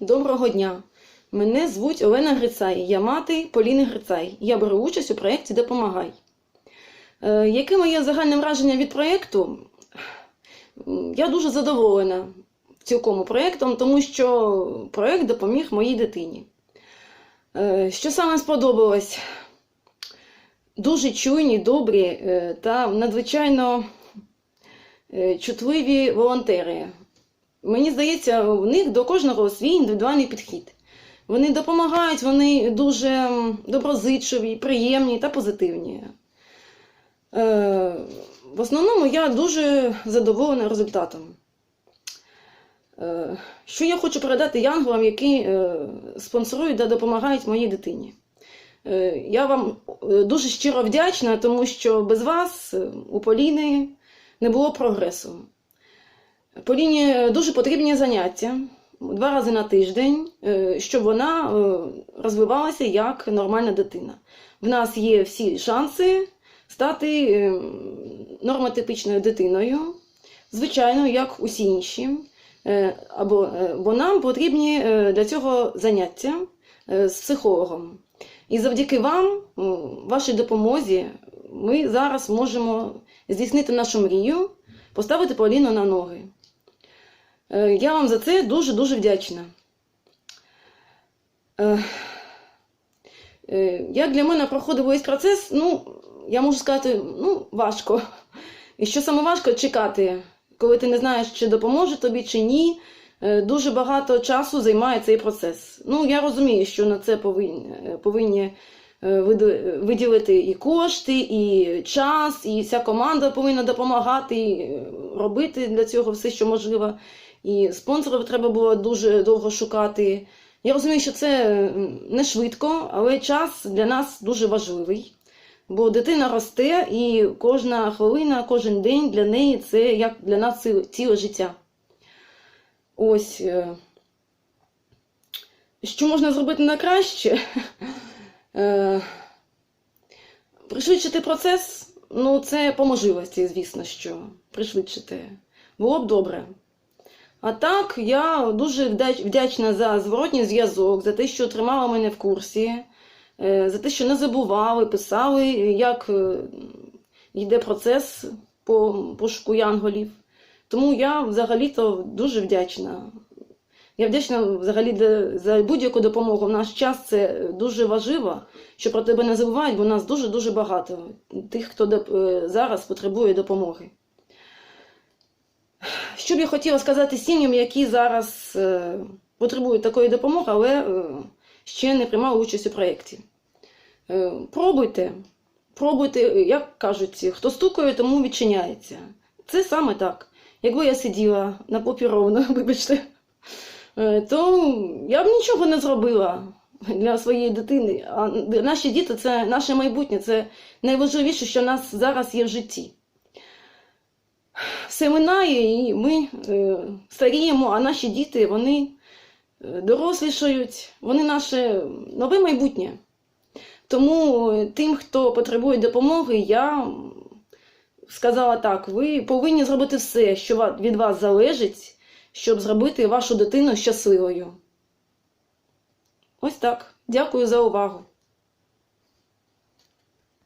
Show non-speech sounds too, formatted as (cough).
Доброго дня. Мене звуть Олена Грицай. Я мати Поліни Грицай. Я беру участь у проєкті Допомагай. Е, Яке моє загальне враження від проєкту? Я дуже задоволена цілком проєктом, тому що проєкт допоміг моїй дитині. Е, Що саме сподобалось? Дуже чуйні, добрі е, та надзвичайно е, чутливі волонтери. Мені здається, в них до кожного свій індивідуальний підхід. Вони допомагають, вони дуже доброзичливі, приємні та позитивні. Е, В основному я дуже задоволена результатом. Е, Що я хочу передати янголам, які е, спонсорують та допомагають моїй дитині. Я вам дуже щиро вдячна, тому що без вас у Поліни не було прогресу. Поліні дуже потрібні заняття два рази на тиждень, е, щоб вона е, розвивалася як нормальна дитина. В нас є всі шанси стати е, нормотипичною дитиною, звичайно, як усі інші. Е, Або, е, бо нам потрібні е, для цього заняття е, з психологом. І завдяки вам, вашій допомозі, ми зараз можемо здійснити нашу мрію, поставити Поліну на ноги. Е, Я вам за це дуже-дуже вдячна. Е, е, Як для мене проходив весь процес, ну, я можу сказати, ну, важко. І що саме важко чекати, коли ти не знаєш, чи допоможе тобі, чи ні. Дуже багато часу займає цей процес. Ну, я розумію, що на це повинні, повинні виділити і кошти, і час, і вся команда повинна допомагати, і робити для цього все, що можливо. І спонсорів треба було дуже довго шукати. Я розумію, що це не швидко, але час для нас дуже важливий. Бо дитина росте, і кожна хвилина, кожен день для неї це як для нас ціле, життя. Ось. е, Що можна зробити на краще? (laughs) Е, Пришвидшити процес, ну, це по можливості, звісно, що пришвидшити. Було б добре. А так, я дуже вдячна за зворотній зв'язок, за те, що тримала мене в курсі, е, за те, що не забували, писали, як е, йде процес по пошуку янголів. Тому я взагалі-то дуже вдячна. Я вдячна взагалі за будь-яку допомогу. В наш час це дуже важливо, що про тебе не забувають, бо нас дуже-дуже багато тих, хто е, зараз потребує допомоги. Що б я хотіла сказати сім'ям, які зараз е, потребують такої допомоги, але е, ще не приймали участь у проєкті. Е, пробуйте, пробуйте, як кажуть, хто стукає, тому відчиняється. Це саме так. Якби я сиділа на попі ровно, (laughs) вибачте, то я б нічого не зробила для своєї дитини. А наші діти це наше майбутнє, це найважливіше, що в нас зараз є в житті все минає, і ми е, старіємо, а наші діти вони е, дорослішають, вони наше нове майбутнє. Тому е, тим, хто потребує допомоги, я сказала так: ви повинні зробити все, що від вас залежить, щоб зробити вашу дитину щасливою. Ось так. Дякую за увагу.